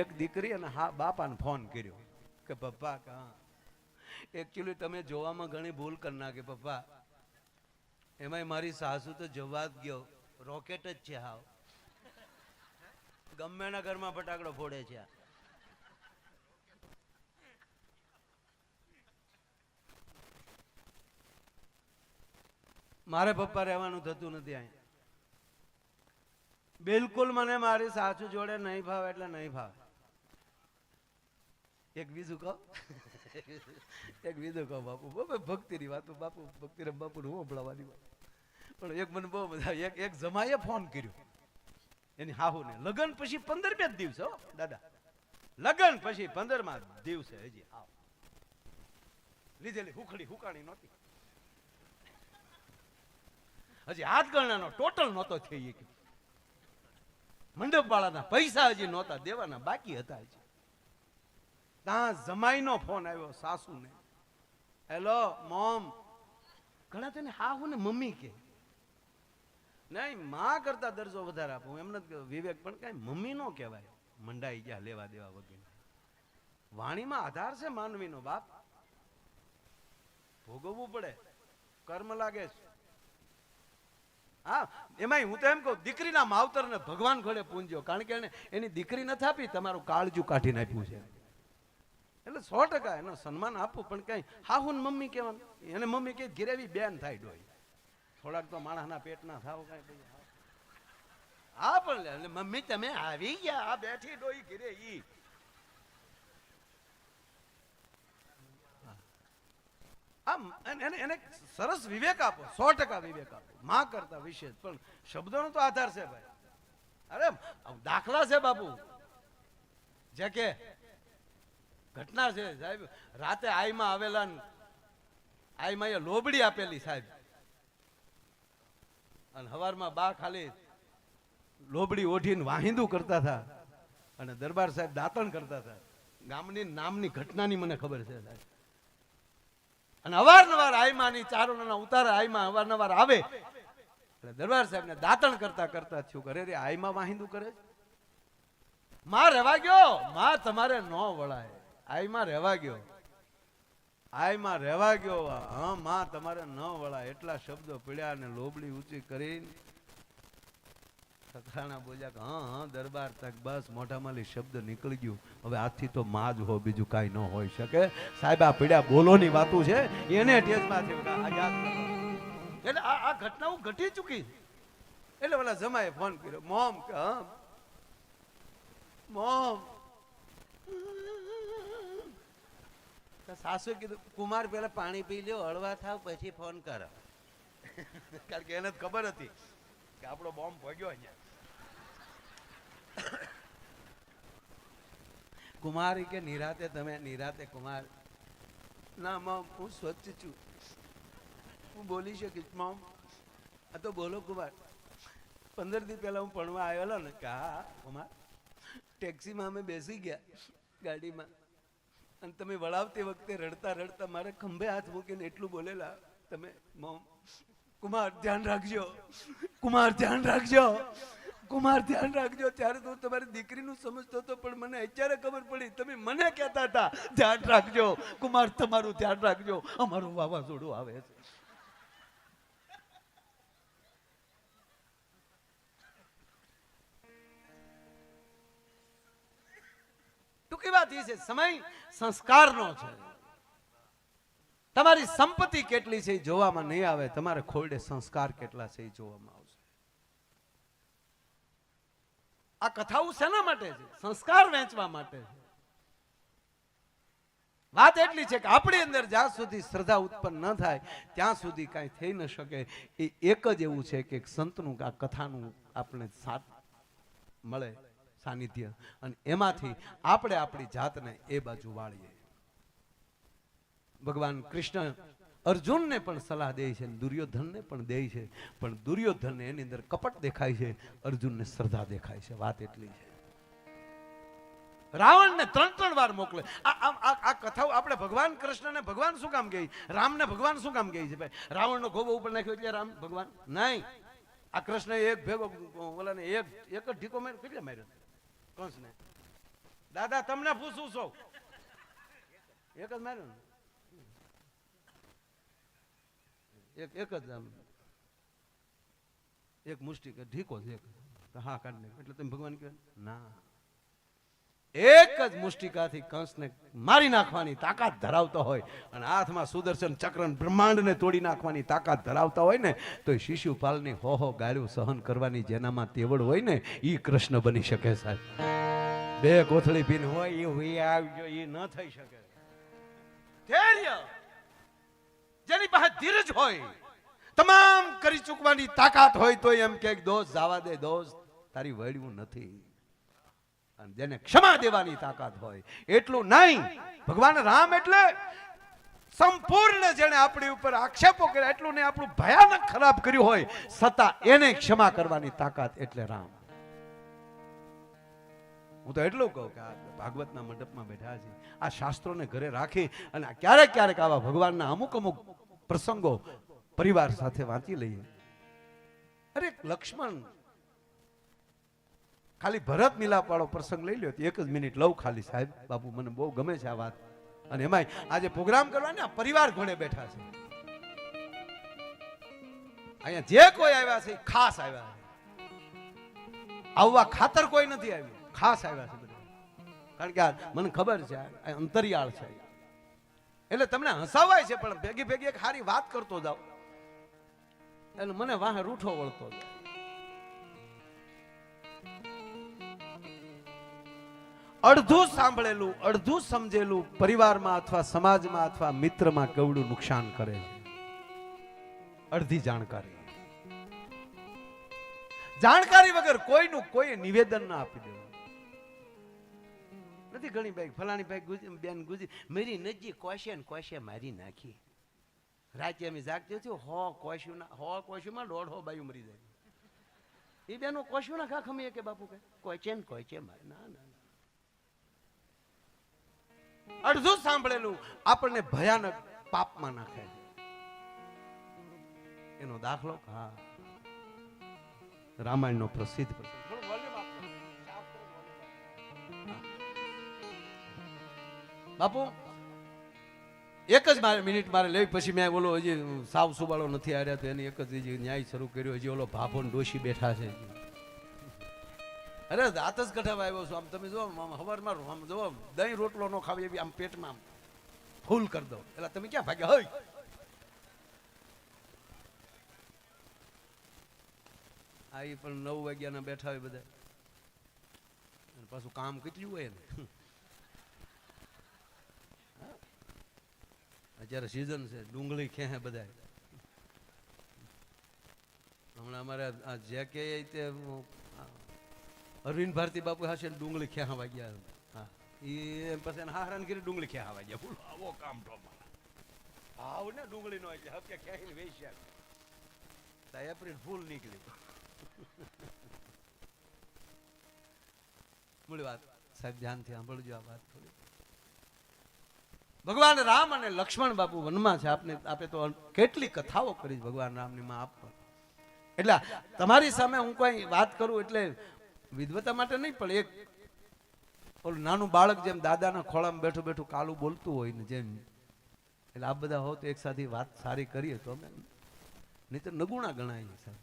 એક દીકરી અને હા, બાપાને ફોન કર્યો કે, પપ્પા, કા? એકચ્યુઅલી તમે જોવામાં ઘણી ભૂલ કરી નાખી, પપ્પા. એમાંય મારી સાસુ તો જવા જ ગયો રોકેટ જ છે હાવ. ગમે એના ઘરમાં ફટાકડો ફોડે છે મારે પપ્પા રહેવાનું થતું નથી અહીંયા બિલકુલ મને મારી સાસુ જોડે નહીં ભાવે એટલે નહીં ભાવે એક બીજું કહો. એક બીજું કહો બાપુ. બાપુ ભક્તિની વાતો બાપુ. ભક્તિ રમ બાપુ હું સંભળાવવાની પણ એક મને બહુ બધા એક એક જમાએ ફોન કર્યો. એની હાહુને. લગન પછી પંદર બે જ દિવસે હો, દાદા. લગન પછી પંદરમાં દિવસે હજી હાવ. લીધેલી હુખડી હુકાણી નહોતી. હજી હાથ ગણનાનો ટોટલ નહોતો થઈ મંડપ વાળાના પૈસા હજી નહોતા દેવાના, બાકી હતા હજી. ત્યાં જમાઈનો ફોન આવ્યો સાસુને. Hello, mom. ઘણા તેને હા હું ને મમ્મી કે. નહીં, માં કરતા દરજ્જો વધારે આપો. એમને જ વિવેક, પણ કઈ મમ્મી નો કહેવાય. મંડાઈ ગયા, લેવા દેવા વગેરે. વાણીમાં આધાર છે માનવીનો, બાપ. ભોગવવું પડે. કર્મ લાગે છે. હા, એમાંય હું તો એમ કહું, દીકરીના માવતરને ભગવાન ઘોડે પૂંજ્યો. કારણ કે એને એની દીકરી નથી આપી, તમારું કાળજું કાઢી નાખ્યું છે. એટલે સો ટકા એનું સન્માન આપવું પણ કઈ હા હું મમ્મી કહેવાનું. એને મમ્મી કે ગિરેવી બેન થાય ડોય થોડાક તો માણસના પેટના થાવ કઈ હા, પણ મમ્મી, તમે આવી ગયા. આ બેઠી ડોઈ ઘીરે ઈ. આમ, એને- એને સરસ વિવેક આપો, સો ટકા વિવેક આપો. માં કરતા વિશેષ, પણ શબ્દોનો તો આધાર છે ભાઈ. અરે દાખલા છે બાપુ. જે કે ઘટના છે, સાહેબ. રાતે આઈમાં આવેલા આઈમાં એ લોબડી આપેલી, સાહેબ. અને હવારમાં બા ખાલી લોબડી ઓઢીને વાહિંદુ કરતા હતા અને દરબાર સાહેબ દાંતણ કરતા હતા. ગામની નામની ઘટનાની મને ખબર છે, સાહેબ. અને અવારનવાર આઈમાની ચારણોના ઉતારા આઈમાં અવારનવાર આવે. એટલે દરબાર સાહેબને દાંતણ કરતા કરતા થયું કરે રે આઈમાં વાહિંદુ કરે? માં રહેવા ગયો? માં તમારે ન વળાય. આઈમાં રહેવા ગયો. આઈમાં રહેવા ગયો. હા, માં, તમારે ન વળા એટલા શબ્દો પીડ્યા અને લોબડી ઊંચી કરીને સખાણા બોલ્યા કે, હા હા, દરબાર તક બસ. મોઢામાંથી શબ્દ નીકળી ગયું. હવે આથી તો માં જ હો, બીજું કાંઈ ન હોઈ શકે. સાહેબ, આ પીડ્યા બોલોની વાતું છે. એને ટેસ્ટમાં થયું કે આ એટલે આ આ ઘટનાઓ ઘટી ચૂકી. એટલે પેલા જમાએ ફોન કર્યો, મોમ, કે, હા, મોમ. તો સાસુએ કીધું કુમાર પેલા પાણી પી લ્યો હળવા થાવ પછી ફોન કર. કારણ કે એને જ ખબર હતી કે આપણો બોમ્બ ભોગ્યો અહીંયા. કુમાર કે નિરાતે તમે નિરાતે કુમાર. ના મમ હું સ્વચ્છ છું. હું બોલી શકીશ મમ. આ તો બોલો કુમાર. પંદર દી પહેલા હું ભણવા આવેલો ને. કે હા કુમાર? ટેક્સીમાં અમે બેસી ગયા ગાડીમાં. અને તમે વળાવતી વખતે રડતા રડતા મારે ખંભે હાથ મૂકીને એટલું બોલેલા, તમે મોમ, કુમાર, ધ્યાન રાખજો, કુમાર, ધ્યાન રાખજો, કુમાર, ધ્યાન રાખજો. ત્યારે તો તમારી દીકરીનું સમજતો હતો, પણ મને અત્યારે ખબર પડી, તમે મને કહેતા હતા, ધ્યાન રાખજો, કુમાર, તમારું ધ્યાન રાખજો, અમારું વાવાઝોડું આવે છે. ટૂંકી વાત છે, સમય સંસ્કારનો છે. તમારી સંપત્તિ કેટલી છે જોવામાં નહીં આવે, તમારે ખોરડે સંસ્કાર કેટલા છે જોવામાં આવશે. આ કથાઓ શેના માટે છે? સંસ્કાર વેચવા માટે છે. વાત એટલી છે કે આપણી અંદર જ્યાં સુધી શ્રદ્ધા ઉત્પન્ન ન થાય, ત્યાં સુધી કાંઈ થઈ ન શકે. એ એક જ એવું છે કે સંતનું, આ કથાનું આપણે સાથ મળે. સાનિધ્ય. અને એમાંથી આપણે આપણી જાતને એ બાજુ વાળીએ. ભગવાન કૃષ્ણ અર્જુનને પણ સલાહ દે છે દુર્યોધનને પણ દે છે. પણ દુર્યોધનને એની અંદર કપટ દેખાય છે, અર્જુનને શ્રદ્ધા દેખાય છે. વાત એટલી છે. રાવણને ત્રણ ત્રણ વાર મોકલે. આ કથાઓ આપણે ભગવાન કૃષ્ણને ભગવાન શું કામ કહે? રામને ભગવાન શું કામ કહે છે ભાઈ? રાવણનો ગોબો ઉપર નાખ્યો એટલે રામ ભગવાન? નહીં. આ કૃષ્ણ એક ભેગો, ઓલાને એક એક જ ઢીકો માર્યો, કેટલા માર્યો? કંસને. દાદા, તમને પૂછું છું. એક જ માર્યો એક એક જ આમ. એક કે ઢીકો છે હા, કાઢ એટલે તમે ભગવાન કહે ના. એક જ મુષ્ટિકાથી કંસને મારી નાખવાની તાકાત ધરાવતો હોય અને હાથમાં સુદર્શન ચક્ર બ્રહ્માંડને તોડી નાખવાની તાકાત ધરાવતા હોય ને, તો શિશુપાલની હો હો ગાળ્યું સહન કરવાની જેનામાં તેવડ હોય ને એ કૃષ્ણ બની શકે સાહેબ. બે કોથળી પીન હોય એ હોય આવજો એ ન થઈ શકે. ધૈર્ય! જેની પાસે ધીરજ હોય, તમામ કરી ચૂકવાની તાકાત હોય, તો એમ કે દોસ્ત જવા દે દોસ્ત તારી વળ્યું નથી. અને જેને ક્ષમા દેવાની તાકાત હોય. એટલું નહીં. ભગવાન રામ એટલે સંપૂર્ણ જેને આપણી ઉપર આક્ષેપો કર્યા, એટલું ને આપણું ભયાનક ખરાબ કર્યું હોય છતાં એને ક્ષમા કરવાની તાકાત એટલે રામ. હું તો એટલું કહું કે આ ભાગવતના મંડપમાં બેઠા છે આ શાસ્ત્રોને ઘરે રાખી અને ક્યારેક ક્યારેક આવા ભગવાનના અમુક અમુક પ્રસંગો પરિવાર સાથે વાંચી લઈએ. અરે લક્ષ્મણ ખાલી ભરત મિલાપ વાળો પ્રસંગ લઈ લ્યો. એક જ મિનિટ લઉં ખાલી સાહેબ. બાપુ, મને બહુ ગમે છે આ વાત. અને એમાંય આજે પ્રોગ્રામ કરવા ને પરિવાર ઘોડે બેઠા છે. અહીંયા જે કોઈ આવ્યા છે, ખાસ આવ્યા છે. આવવા ખાતર કોઈ નથી આવ્યું. ખાસ આવ્યા છે બધા. કારણ કે આ મને ખબર છે અંતરિયાળ છે એટલે તમને હસાવાય છે, પણ ભેગી ભેગી એક સારી વાત કરતો જાવ એટલે મને વાહ રૂઠો વળતો જાય. અડધું સાંભળેલું, અડધું સમજેલું પરિવારમાં અથવા સમાજમાં અથવા મિત્રમાં કેવડું નુકસાન કરે છે. અડધી જાણકારી. જાણકારી વગર કોઈનું કોઈ નિવેદન ના આપી દેવું. નથી ઘણી ભાઈ, ફલાણી ભાઈ ગુજ- બેન ગુજી, મારી નજી કોશે ને કોશે મારી નાખી. રાતે અમે જાગતી હતી, હો કોશ્યું ના, હો કોશ્યુંમાં દોઢ હો બાયું મરી જાય. એ બેનો કોશ્યું ના ખા ખમીએ કે બાપુ કે, કોચે ને કોચે મારે ના ના ના. અડધું સાંભળેલું આપણને ભયાનક પાપમાં નાખે. એનો દાખલો? હા. રામાયણનો પ્રસિદ્ધ. બાપુ, એક જ મારે મિનિટ મારે લેવી, પછી મેં ઓલો હજી સાવ સુબાળો નથી આવ્યા તો એની એક જ ન્યાય શરૂ કર્યો. હજી ઓલો ભાભો ડોશી બેઠા છે. અરે દાંત જ કઢાવા આવ્યો છું. આમ તમે જો હવારમાં આમ જો દહીં રોટલો નો ખાવી એવી આમ પેટમાં ફૂલ કરી દો એટલે તમે ક્યાં ભાગ્યા? હોય આ ઈ પણ નવ વાગ્યાના બેઠા હોય બધા. પાછું કામ કેટલું હોય ને. અત્યારે સિઝન છે, ડુંગળી ખેહે બધા હમણાં અમારે આ જે કે તે અરવિંદ ભારતી બાપુ હશે ડુંગળી ખેહા ગયા હા. એ પછી એને હારાન કરી ડુંગળી ખેહા ગયા બોલો, આવો કામ તો આવ ને ડુંગળી નો એટલે હપ્યા ખેહીને વેચ્યા તા એપ્રિલ ફૂલ નીકળી. મૂળ વાત. સાહેબ, ધ્યાનથી સાંભળજો આ વાત થોડી. ભગવાન રામ અને લક્ષ્મણ બાપુ વનમાં છે. આપને, આપે તો કેટલી કથાઓ કરી ભગવાન રામની માં આપ. એટલે તમારી સામે હું કોઈ વાત કરું એટલે વિદ્વતા માટે નહીં, પણ એક ઓલું નાનું બાળક જેમ દાદાના ખોળામાં બેઠું બેઠું કાલું બોલતું હોય ને જેમ. એટલે આ બધા હો તો એક સાથે વાત સારી કરીએ તો અમે. નહીં તો નગુણા ગણાય સાહેબ.